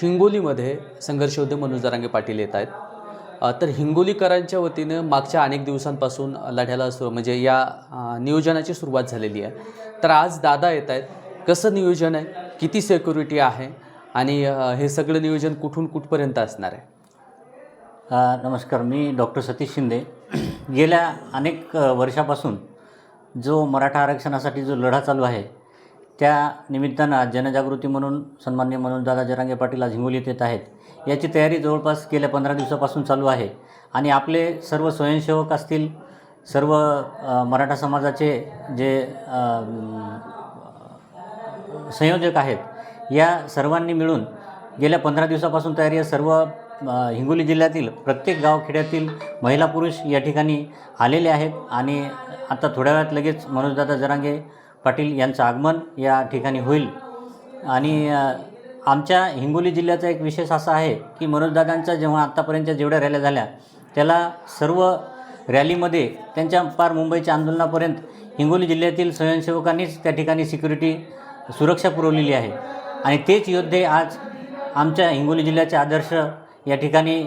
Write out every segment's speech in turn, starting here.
हिंगोलीमध्ये संघर्षयोद्धे मनोज जरांगे पाटील येत आहेत. तर हिंगोलीकरांच्या वतीनं मागच्या अनेक दिवसांपासून लढ्याला सुरू म्हणजे या नियोजनाची सुरुवात झालेली आहे. तर आज दादा येत आहेत. कसं नियोजन आहे? किती सेक्युरिटी आहे? आणि हे सगळं नियोजन कुठून कुठपर्यंत असणार आहे? नमस्कार. मी डॉक्टर सतीश शिंदे. गेल्या अनेक वर्षापासून जो मराठा आरक्षणासाठी जो लढा चालू आहे त्या निमित्तानं जनजागृती म्हणून सन्मान्य म्हणून दादा जरांगे पाटील आज हिंगोलीत येत आहेत. याची तयारी जवळपास गेल्या पंधरा दिवसापासून चालू आहे. आणि आपले सर्व स्वयंसेवक असतील सर्व मराठा समाजाचे जे संयोजक आहेत या सर्वांनी मिळून गेल्या पंधरा दिवसापासून तयारी आहे. सर्व हिंगोली जिल्ह्यातील प्रत्येक गावखेड्यातील महिला पुरुष या ठिकाणी आलेले आहेत. आणि आता थोड्या वेळात लगेच मनोजदादा जरांगे पाटील यांचं आगमन या ठिकाणी होईल. आणि आमच्या हिंगोली जिल्ह्याचा एक विशेष असा आहे की मनोजदादांच्या जेव्हा आत्तापर्यंतच्या जेवढ्या रॅल्या झाल्या त्याला सर्व रॅलीमध्ये त्यांच्या पार मुंबईच्या आंदोलनापर्यंत हिंगोली जिल्ह्यातील स्वयंसेवकांनीच त्या ठिकाणी सिक्युरिटी सुरक्षा पुरवलेली आहे. आणि तेच योद्धे आज आमच्या हिंगोली जिल्ह्याचे आदर्श या ठिकाणी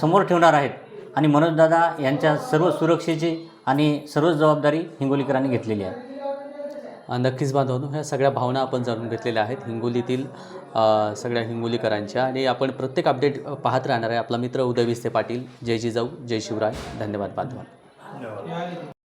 समोर ठेवणार आहेत. आणि मनोजदादा यांच्या सर्व सुरक्षेची आणि सर्व जबाबदारी हिंगोलीकरांनी घेतलेली आहे. नक्कीच बांधवांनो ह्या सगळ्या भावना आपण जाणून घेतलेल्या आहेत. हिंगोलीतील सगळ्या हिंगोलीकरांच्या. आणि आपण प्रत्येक अपडेट पाहत राहणार आहे. आपला मित्र उदय विस्ते पाटील. जय जिजाऊ जय शिवराय. धन्यवाद बांधवांनो.